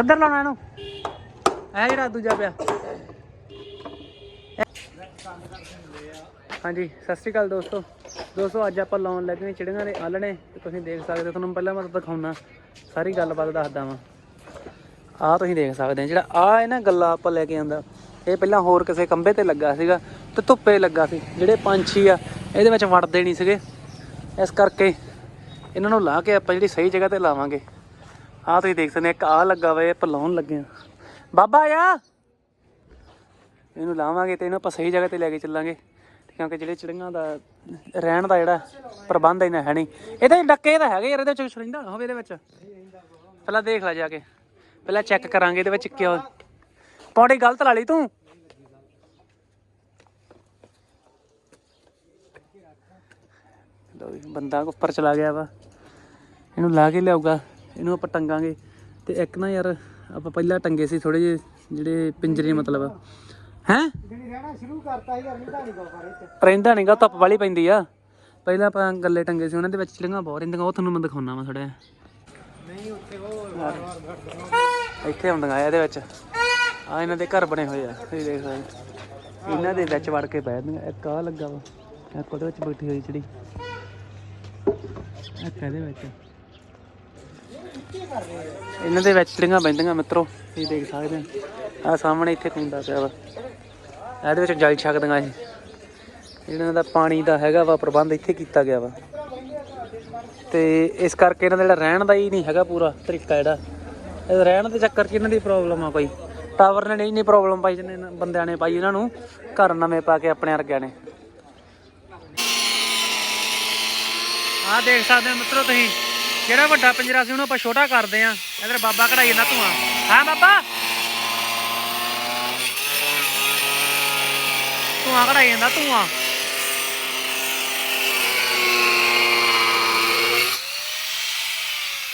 ਕਿੱਧਰ ਲਾਉਣਾ ਇਹਨੂੰ? ਇਹ ਜਿਹੜਾ ਦੂਜਾ ਪਿਆ। ਹਾਂਜੀ, ਸਤਿ ਸ਼੍ਰੀ ਅਕਾਲ ਦੋਸਤੋ। ਦੋਸਤੋ, ਅੱਜ ਆਪਾਂ ਲਾਉਣ ਲੱਗੇ ਨੇ ਚਿੜੀਆਂ ਦੇ ਆਲਣੇ ਤੇ ਤੁਸੀਂ ਦੇਖ ਸਕਦੇ ਹੋ, ਤੁਹਾਨੂੰ ਪਹਿਲਾਂ ਮੈਂ ਦਿਖਾਉਣਾ। ਸਾਰੀ ਗੱਲਬਾਤ ਦੱਸਦਾ ਵਾਂ। ਆਹ ਤੁਸੀਂ ਦੇਖ ਸਕਦੇ ਆ ਜਿਹੜਾ ਆ ਹੈ ਨਾ ਗੱਲਾ ਆਪਾਂ ਲੈ ਕੇ ਆਂਦਾ ਇਹ ਪਹਿਲਾਂ ਹੋਰ ਕਿਸੇ ਕੰਬੇ ਤੇ ਲੱਗਾ ਸੀਗਾ ਤੇ ਧੁੱਪੇ ਲੱਗਾ ਸੀ, ਜਿਹੜੇ ਪੰਛੀ ਆ, ਇਹਦੇ ਵਿੱਚ ਵੜਦੇ ਨਹੀਂ ਸੀਗੇ। ਇਸ ਕਰਕੇ ਇਹਨਾਂ ਨੂੰ ਲਾ ਕੇ ਆਪਾਂ ਜਿਹੜੀ ਸਹੀ ਜਗ੍ਹਾ ਤੇ ਲਾਵਾਂਗੇ। ਆਹ ਤੁਸੀਂ ਦੇਖ ਸਕਦੇ ਆ, ਇੱਕ ਆ ਲੱਗਾ ਵਾ ਇਹ ਆਪਾਂ ਲਾਉਣ ਲੱਗੇ ਆ। ਬਾਬਾ ਆ ਇਹਨੂੰ ਲਾਵਾਂਗੇ ਤੇ ਇਹਨੂੰ ਆਪਾਂ ਸਹੀ ਜਗ੍ਹਾ ਤੇ ਲੈ ਕੇ ਚੱਲਾਂਗੇ। ਕਿਉਂਕਿ ਜਿਹੜੇ ਚਿੜੀਆਂ ਦਾ ਰਹਿਣ ਦਾ ਜਿਹੜਾ ਪ੍ਰਬੰਧ ਇਹਨਾਂ ਹੈ ਨਹੀਂ। ਇਹਦੇ ਡੱਕੇ ਤਾਂ ਹੈਗੇ ਯਾਰ ਇਹਦੇ ਵਿੱਚ ਕੁਛ ਹੋਵੇ ਇਹਦੇ ਵਿੱਚ। ਪਹਿਲਾਂ ਦੇਖ ਲੈ ਜਾ ਕੇ। ਪਹਿਲਾਂ ਚੈੱਕ ਕਰਾਂਗੇ ਇਹਦੇ ਵਿੱਚ ਕਿਉਂ। ਪੌੜੀ ਗਲਤ ਲਾ ਲਈ ਤੂੰ। ਬੰਦਾ ਉੱਪਰ ਚਲਾ ਗਿਆ ਵਾ। ਇਹਨੂੰ ਲਾ ਕੇ ਲਿਆਊਗਾ। ਇਹਨੂੰ ਆਪਾਂ ਟੰਗਾਂਗੇ। ਤੇ ਇੱਕ ਨਾ ਯਾਰ ਆਪਾਂ ਪਹਿਲਾਂ ਟੰਗੇ ਸੀ ਥੋੜੇ ਜਿਹੇ ਜਿਹੜੇ ਪਿੰਜਰੇ ਮਤਲਬ ਹੈ? ਜਿਹੜੀ ਰਹਿਣਾ ਸ਼ੁਰੂ ਕਰਤਾ ਚ ਰਹਿੰਦਾ ਨਹੀਂਗਾ ਧੁੱਪ ਵਾਲੀ ਪੈਂਦੀ ਆ। ਪਹਿਲਾਂ ਆਪਾਂ ਗੱਲੇ ਟੰਗੇ ਸੀ ਉਹਨਾਂ ਦੇ ਵਿੱਚ ਚਿੜੀਆਂ ਬਹੁਤ ਰਹਿੰਦੀਆਂ ਉਹ ਤੁਹਾਨੂੰ ਮੈਂ ਦਿਖਾਉਣਾ ਵਾ ਥੋੜਾ ਨਹੀਂ ਉੱਥੇ ਉਹ ਇੱਥੇ ਹੁੰਦੀਆਂ ਆ ਇਹਦੇ ਵਿੱਚ। ਆ ਇਹਨਾਂ ਦੇ ਘਰ ਬਣੇ ਹੋਏ ਆ ਤੁਸੀਂ ਦੇਖ ਸਕਦੇ ਇਹਨਾਂ ਦੇ ਵਿੱਚ ਵੜ ਕੇ ਬੈਠਦੀਆਂ ਇੱਕ ਆ ਲੱਗਾ ਵਾ। ਇੱਕ ਉਹਦੇ ਵਿੱਚ ਬੈਠੀ ਹੋਈ ਚਿੜੀ ਇੱਕ ਇਹਦੇ ਵਿੱਚ। ਇਹਨਾਂ ਦੇ ਵਿੱਚ ਚਿੜੀਆਂ ਬੈਠੀਆਂ ਮਿੱਤਰੋ, ਤੁਸੀਂ ਦੇਖ ਸਕਦੇ ਆ ਆ ਸਾਹਮਣੇ ਇੱਥੇ ਕੁੰਡਾ ਪਿਆ ਵਾ। ਇਹਦੇ ਵਿੱਚ ਜਲ ਛਕਦੀਆਂ ਇਹ। ਇਹਨਾਂ ਦਾ ਪਾਣੀ ਦਾ ਹੈਗਾ ਵਾ, ਪ੍ਰਬੰਧ ਇੱਥੇ ਕੀਤਾ ਗਿਆ ਵਾ। ਤੇ ਇਸ ਕਰਕੇ ਇਹਨਾਂ ਦਾ ਜਿਹੜਾ ਰਹਿਣ ਦਾ ਹੀ ਨਹੀਂ ਹੈਗਾ ਪੂਰਾ ਤਰੀਕਾ ਜਿਹੜਾ। ਰਹਿਣ ਦੇ ਚੱਕਰ 'ਚ ਇਹਨਾਂ ਦੀ ਪ੍ਰੋਬਲਮ ਆ ਭਾਈ ਟਾਵਰ ਨੇ ਨਹੀਂ ਨਹੀਂ ਪ੍ਰੋਬਲਮ ਪਾਈ ਜਿਹਨੇ ਬੰਦਿਆਂ ਨੇ ਪਾਈ, ਇਹਨਾਂ ਨੂੰ ਘਰ ਨਵੇਂ ਪਾ ਕੇ ਆਪਣੇ ਵਰਗਿਆਂ ਨੇ। ਆਹ ਦੇਖ ਸਕਦੇ ਹੋ ਮਿੱਤਰੋ ਤੁਸੀਂ। ਜਿਹੜਾ ਵੱਡਾ ਪਿੰਜਰਾ ਸੀ, ਉਹਨੂੰ ਆਪਾਂ ਛੋਟਾ ਕਰਦੇ ਆ ਇਧਰ ਬਾਬਾ ਕਢਾਈ ਜਾਂਦਾ ਧੂਆਂ। ਹਾਂ, ਬਾਬਾ? ਧੂਆਂ ਕਢਾਈ ਜਾਂਦਾ, ਧੂਆਂ।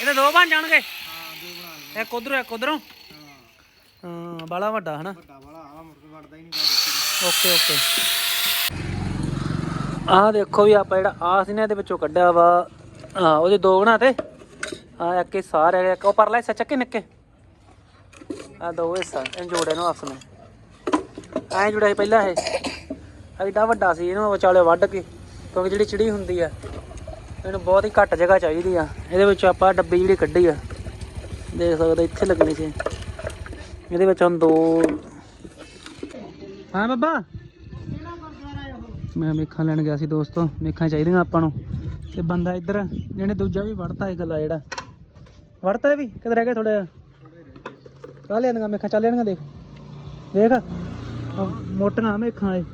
ਇਹਦੇ ਦੋ ਬਣ ਜਾਣਗੇ? ਇੱਕ ਉਧਰੋਂ ਇੱਕ ਉਧਰੋਂ। ਹਾਂ, ਬਾਲਾ ਵੱਡਾ, ਹਨਾ? Okay okay. ਆਹ ਦੇਖੋ ਵੀ ਆਪਾਂ ਜਿਹੜਾ ਆਹ ਸੀ ਇਹਦੇ ਵਿੱਚੋਂ ਕੱਢਿਆ ਵਾ। ਹਾਂ, ਉਹਦੇ ਦੋ ਬਣਾ ਤੇ। ਆ ਇੱਕ ਸਾਰੇ ਇੱਕ ਉਹ ਪਰਲਾ ਹਿੱਸਾ ਚੱਕੇ ਨਿੱਕੇ? ਆ ਦੋ ਹਿੱਸਾ ਇਹ ਜੋੜੇ ਨੂੰ ਆਪਸ ਵਿੱਚ ਐਂ ਜੁੜਿਆ ਸੀ ਪਹਿਲਾਂ ਇਹ। ਐਡਾ ਵੱਡਾ ਸੀ, ਇਹਨੂੰ ਵਿਚਾਲੇ ਵੱਢ ਕੇ, ਕਿਉਂਕਿ ਜਿਹੜੀ ਚਿੜੀ ਹੁੰਦੀ ਆ, ਇਹਨੂੰ ਬਹੁਤ ਹੀ ਘੱਟ ਜਗ੍ਹਾ ਚਾਹੀਦੀ ਆ। ਇਹਦੇ ਵਿੱਚ ਆਪਾਂ ਡੱਬੀ ਜਿਹੜੀ ਕੱਢੀ ਆ, ਦੇਖ ਸਕਦੇ ਇੱਥੇ ਲੱਗਣੀ ਸੀ। ਇਹਦੇ ਵਿੱਚ ਹੁਣ ਦੋ ਹਾਂ, ਬੱਬਾ। ਮੈਂ ਮੇਖਾਂ ਲੈਣ ਗਿਆ ਸੀ ਦੋਸਤੋ, ਮੇਖਾਂ ਚਾਹੀਦੀਆਂ ਆਪਾਂ ਨੂੰ। ਤੇ ਬੰਦਾ ਇੱਧਰ ਜਿਹਨੇ ਦੂਜਾ ਵੀ ਵੜਤਾ ਇਹ ਗੱਲਾ ਜਿਹੜਾ। ਵੜਤਾ ਵੀ? ਕਿਧਰ ਰਹਿ ਗਿਆ ਥੋੜਾ ਜਿਹਾ ਕਾ ਲੈਣਗਾ ਮੇਖਾਂ ਚੱਲ ਲੈਣਗਾ ਦੇਖ। ਦੇਖ। ਮੋਟੀਆਂ ਮੇਖਾਂ ਇਹ।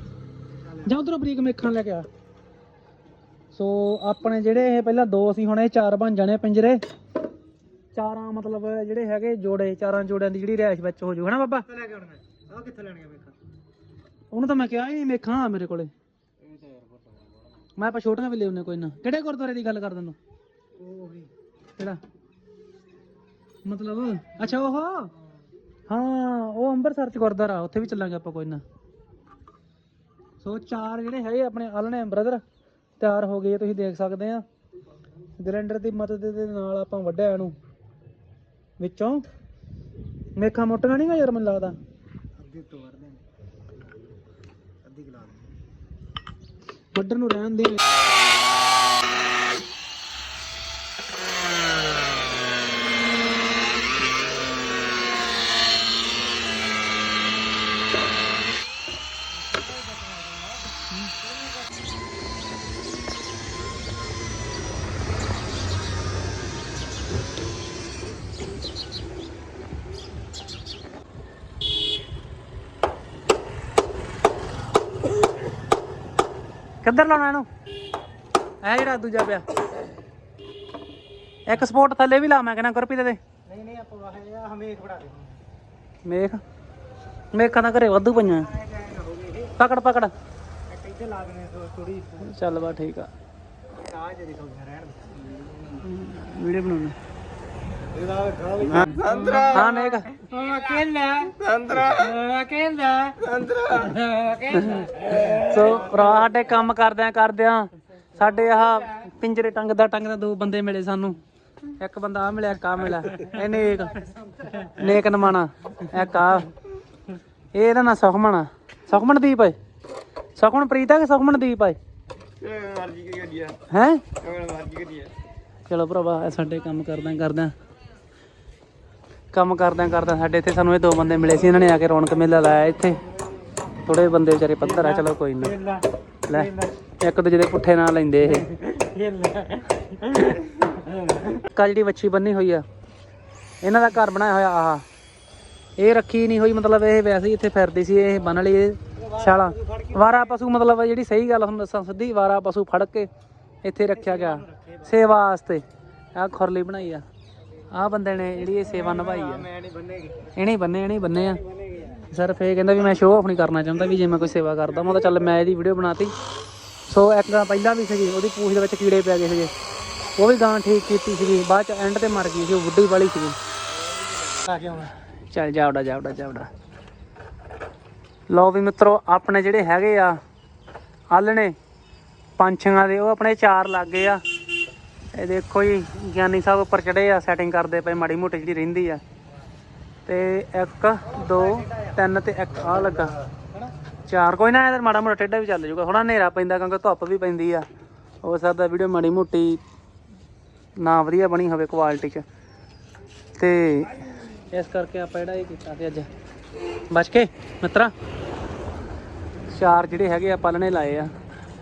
ਜਾਂ ਉਧਰੋਂ ਬਰੀਕ ਮੇਖਾਂ ਲੈ ਕੇ ਆ। ਸੋ ਆਪਣੇ ਜਿਹੜੇ ਇਹ ਪਹਿਲਾਂ ਦੋ ਸੀ ਹੁਣ ਇਹ ਚਾਰ ਬਣ ਜਾਣੇ ਪਿੰਜਰੇ। ਚਾਰਾਂ ਮਤਲਬ ਜਿਹੜੇ ਹੈਗੇ ਜੋੜੇ ਚਾਰਾਂ ਜੋੜਿਆਂ ਦੀ ਜਿਹੜੀ ਰਿਹਾਇਸ਼ ਵਿੱਚ ਹੋ ਜੂ। ਹਨਾ ਬਾਬਾ? ਲੈ ਕੇ ਆਉਣਾ ਆ ਕਿੱਥੇ ਲੈਣੀਆਂ ਵੇਖਾਂ ਉਹਨੂੰ ਤਾਂ ਮੈਂ ਕਿਹਾ ਹੀ ਨਹੀਂ ਮੇਖਾਂ ਆ ਮੇਰੇ ਕੋਲੇ। ਮੈਂ ਆਪਾਂ ਛੋਟੀਆਂ ਵੀ ਲਿਆਉਣੇ ਕੋਈ ਨਾ। ਕਿਹੜੇ ਗੁਰਦੁਆਰੇ ਦੀ ਗੱਲ ਕਰਦਾ ਤੂੰ ਉਹ ਵੀ ਕਿਹੜਾ? ਮਤਲਬ, ਅੱਛਾ, ਉਹ? ਹਾਂ, ਉਹ ਅੰਮ੍ਰਿਤਸਰ ਚ ਗੁਰਦੁਆਰਾ, ਉੱਥੇ ਵੀ ਚੱਲਾਂਗੇ ਆਪਾਂ ਕੋਈ ਨਾ। ਸੋ ਚਾਰ ਜਿਹੜੇ ਹੈਗੇ ਆਪਣੇ ਆਲਣੇ ਬ੍ਰਦਰ ਤਿਆਰ ਹੋ ਗਏ ਤੁਸੀਂ ਦੇਖ ਸਕਦੇ ਆ। ਗ੍ਰੈਂਡਰ ਦੀ ਮਦਦ ਦੇ ਨਾਲ ਆਪਾਂ ਵੱਢਿਆ ਇਹਨੂੰ। ਵਿੱਚੋਂ। ਮੇਖਾ ਮੋਟੀਆਂ ਨਹੀਂ ਗਾ ਯਾਰ, ਮੈਨੂੰ ਲੱਗਦਾ। ਅੱਧੀ ਤੋਂ ਵੜਦੇ ਨੇ ਅੱਧੀ ਗਲਾ ਵੱਢਣ ਨੂੰ ਰਹਿਣ ਦੇ। ਕਿੱਧਰ ਲਾਉਣਾ ਇਹਨੂੰ? ਇਹ ਜਿਹੜਾ ਦੂਜਾ ਪਿਆ। ਇੱਕ ਸਪੋਰਟ ਥੱਲੇ ਵੀ ਲਾ ਮੈਂ ਕਹਿੰਦਾ ਗੁਰਪ੍ਰੀਤ ਦੇ ਨਹੀਂ ਨਹੀਂ ਆਪਾਂ ਵਾਹੇ ਆ ਹਮੇਕ ਬਣਾ ਦੇ ਮੇਖ? ਮੇਖਾਂ ਤਾਂ ਘਰੇ ਵਾਧੂ ਪਈਆਂ। ਪਕੜ ਪਕੜ। ਇੱਥੇ ਲਾ ਦੇਣੇ ਥੋੜੀ ਚੱਲ ਬਾ ਠੀਕ ਆ। ਆ ਜੇ ਦੇਖੋ ਰਹਿਣ ਵੀਡੀਓ ਬਣਾਉਣੀ। ਇਹਦਾ ਵੇਖਾ ਵੀ ਹਾਂ ਮੇਖ ਹਾਂ ਕਹਿੰਦਾ। ਸੰਤਰਾ। ਕਹਿੰਦਾ। ਸੰਤਰਾ। ਕਹਿੰਦਾ। ਸੋ ਭਰਾ ਸਾਡੇ ਕੰਮ ਕਰਦਿਆਂ ਕਰਦਿਆਂ ਸਾਡੇ ਆਹ ਪਿੰਜਰੇ ਟੰਗਦਾ ਟੰਗਦਾ ਦੋ ਬੰਦੇ ਮਿਲੇ ਸਾਨੂੰ। ਇੱਕ ਬੰਦਾ ਆ ਮਿਲਿਆ ਇੱਕ ਆ ਮਿਲਿਆ। ਇਹ ਨੇਕ। ਨੇਕ ਨਮਾਣਾ। ਇੱਕ ਆ ਇਹ ਇਹਦਾ ਨਾਂ ਸੁਖਮਣ ਆ। ਸੁਖਮਨਦੀਪ ਹੈ ਸੁਖਮਨਪ੍ਰੀਤ ਹੈ ਕਿ ਸੁਖਮਨਦੀਪ ਹੈ ਮਰਜ਼ੀ ਕੀ ਕਰੀਏ ਹੈ? ਮਰਜ਼ੀ ਕਰੀਏ ਚਲੋ ਭਰਾਵਾ ਇਹ ਸਾਡੇ ਕੰਮ ਕਰਦਾ ਕਰਦਾ ਕੰਮ ਕਰਦਾ ਕਰਦਾ ਸਾਡੇ ਇੱਥੇ ਸਾਨੂੰ ਇਹ ਦੋ ਬੰਦੇ ਮਿਲੇ ਸੀ ਇਹਨਾਂ ਨੇ ਆ ਕੇ ਰੌਣਕ ਮੇਲਾ ਲਾਇਆ ਇੱਥੇ। ਥੋੜੇ ਬੰਦੇ ਵਿਚਾਰੇ ਪੱਧਰ ਆ ਚਲੋ ਕੋਈ ਨਾ। ਲੈ ਇੱਕ ਦੂਜੇ ਦੇ ਪੁੱਠੇ ਨਾਂ ਲੈਂਦੇ ਇਹ। ਕਾ ਜਿਹੜੀ ਵੱਛੀ ਬੰਨੀ ਹੋਈ ਆ ਇਹਨਾਂ ਦਾ ਘਰ ਬਣਾਇਆ ਹੋਇਆ ਆਹ। ਇਹ ਰੱਖੀ ਨਹੀਂ ਹੋਈ ਮਤਲਬ ਇਹ ਵੈਸੇ ਹੀ ਇੱਥੇ ਫਿਰਦੀ ਸੀ ਇਹ ਬੰਨ ਲਈ ਛਾਲਾ। ਵਾਰਾ ਪਸ਼ੂ ਮਤਲਬ ਜਿਹੜੀ ਸਹੀ ਗੱਲ ਤੁਹਾਨੂੰ ਦੱਸਾਂ ਸਿੱਧੀ ਵਾਰਾ ਪਸ਼ੂ ਫੜ ਕੇ ਇੱਥੇ ਰੱਖਿਆ ਗਿਆ। ਸੇਵਾ ਵਾਸਤੇ। ਆਹ ਖੁਰਲੀ ਬਣਾਈ ਆ। ਆਹ ਬੰਦੇ ਨੇ ਜਿਹੜੀ ਇਹ ਸੇਵਾ ਨਿਭਾਈ ਆ। ਮੈਂ ਨਹੀਂ ਬੰਨੇਗੀ। ਇਹਨੇ ਹੀ ਬੰਨੇ ਇਹਨੇ ਹੀ ਬੰਨੇ ਆ। ਸਿਰਫ ਇਹ ਕਹਿੰਦਾ ਵੀ ਮੈਂ ਸ਼ੋਅ ਆਫ ਨਹੀਂ ਕਰਨਾ ਚਾਹੁੰਦਾ ਵੀ ਜੇ ਮੈਂ ਕੋਈ ਸੇਵਾ ਕਰਦਾ ਮੈਂ ਤਾਂ ਚੱਲ ਮੈਂ ਇਹਦੀ ਵੀਡੀਓ ਬਣਾਤੀ। ਸੋ ਇੱਕ ਤਾਂ ਪਹਿਲਾਂ ਵੀ ਸੀਗੀ ਉਹਦੀ ਪੂਛ ਦੇ ਵਿੱਚ ਕੀੜੇ ਪੈ ਗਏ ਸੀਗੇ। ਉਹ ਵੀ ਗਾਂ ਠੀਕ ਕੀਤੀ ਸੀਗੀ ਬਾਅਦ ਚ ਐਂਡ ਤੇ ਮਰ ਗਈ ਸੀ ਉਹ ਬੁੱਢੀ ਵਾਲੀ ਸੀਗੀ। ਆ ਕੇ ਆਉਣਾ ਚੱਲ ਜਾਵੜਾ ਜਾਵੜਾ ਜਾਵੜਾ। ਲਓ ਵੀ ਮਿੱਤਰੋ ਆਪਣੇ ਜਿਹੜੇ ਹੈਗੇ ਆ ਆਲਣੇ ਪੰਛੀਆਂ ਦੇ ਉਹ ਆਪਣੇ ਚਾਰ ਲੱਗ ਗਏ ਆ। ਇਹ ਦੇਖੋ ਜੀ, ਗਿਆਨੀ ਸਾਹਿਬ ਉੱਪਰ ਚੜੇ ਆ ਸੈਟਿੰਗ ਕਰਦੇ ਪਏ, ਮਾੜੀ ਮੋਟੀ ਜਿਹੜੀ ਰਹਿੰਦੀ ਆ। ਤੇ 1 2 3 ਤੇ ਇੱਕ ਆ ਲੱਗਾ। ਚਾਰ ਕੋਈ ਨਾ, ਇਹਦਾ ਮਾੜਾ ਮੋਟਾ ਟੇਢਾ ਵੀ ਚੱਲ ਜਾਊਗਾ। ਥੋੜਾ ਹਨੇਰਾ ਪੈਂਦਾ, ਕਿਉਂਕਿ ਧੁੱਪ ਵੀ ਪੈਂਦੀ ਆ। ਹੋ ਸਕਦਾ ਵੀਡੀਓ ਮਾੜੀ ਮੋਟੀ ਨਾ ਵਧੀਆ ਬਣੀ ਹੋਵੇ ਕੁਆਲਿਟੀ ਚ। ਤੇ ਇਸ ਕਰਕੇ ਆਪਾਂ ਜਿਹੜਾ ਇਹ ਕੀਤਾ ਤੇ ਅੱਜ। ਬਚ ਕੇ, ਮਿੱਤਰਾ? ਚਾਰ ਜਿਹੜੇ ਹੈਗੇ ਆ ਪਾਲਣੇ ਲਾਏ ਆ।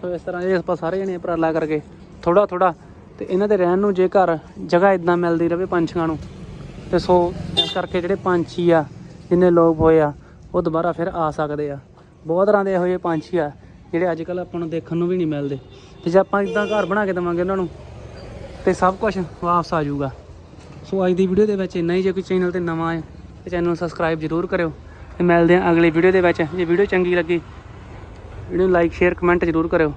ਸੋ ਇਸ ਤਰ੍ਹਾਂ ਇਹ ਆਪਾਂ ਸਾਰੇ ਜਣੇ ਉਪਰਾਲਾ ਕਰਕੇ ਥੋੜਾ ਥੋੜਾ ਤੇ ਇਹਨਾਂ ਦੇ ਰਹਿਣ ਨੂੰ ਜੇਕਰ ਜਗ੍ਹਾ ਇਦਾਂ ਮਿਲਦੀ ਰਵੇ ਪੰਛੀਆਂ ਨੂੰ, ਤੇ ਸੋ ਇਸ ਕਰਕੇ ਜਿਹੜੇ ਪੰਛੀ ਆ, ਜਿੰਨੇ ਲੋਕ ਹੋਏ ਆ, ਉਹ ਦੁਬਾਰਾ ਫਿਰ ਆ ਸਕਦੇ ਆ। ਬਹੁਤ ਤਰ੍ਹਾਂ ਦੇ ਇਹੋ ਜਿਹੇ ਪੰਛੀ ਆ, ਜਿਹੜੇ ਅੱਜ ਕੱਲ ਆਪਾਂ ਨੂੰ ਦੇਖਣ ਨੂੰ ਵੀ ਨਹੀਂ ਮਿਲਦੇ। ਤੇ ਜੇ ਆਪਾਂ ਇਦਾਂ ਘਰ ਬਣਾ ਕੇ ਦੇਵਾਂਗੇ ਉਹਨਾਂ ਨੂੰ, ਤੇ ਸਭ ਕੁਝ ਵਾਪਸ ਆ ਜਾਊਗਾ। ਸੋ ਅੱਜ ਦੀ ਵੀਡੀਓ ਦੇ ਵਿੱਚ ਇੰਨਾ ਹੀ। ਜੇ ਕੋਈ ਚੈਨਲ ਤੇ ਨਵਾਂ ਹੈ ਤੇ ਚੈਨਲ ਨੂੰ ਸਬਸਕ੍ਰਾਈਬ ਜ਼ਰੂਰ ਕਰਿਓ, ਤੇ ਮਿਲਦੇ ਹਾਂ ਅਗਲੀ ਵੀਡੀਓ ਦੇ ਵਿੱਚ। ਜੇ ਵੀਡੀਓ ਚੰਗੀ ਲੱਗੀ, ਵੀਡੀਓ ਨੂੰ ਲਾਈਕ, ਸ਼ੇਅਰ, ਕਮੈਂਟ ਜ਼ਰੂਰ ਕਰਿਓ।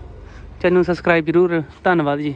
ਚੈਨਲ ਨੂੰ ਸਬਸਕ੍ਰਾਈਬ ਜ਼ਰੂਰ। ਧੰਨਵਾਦ ਜੀ।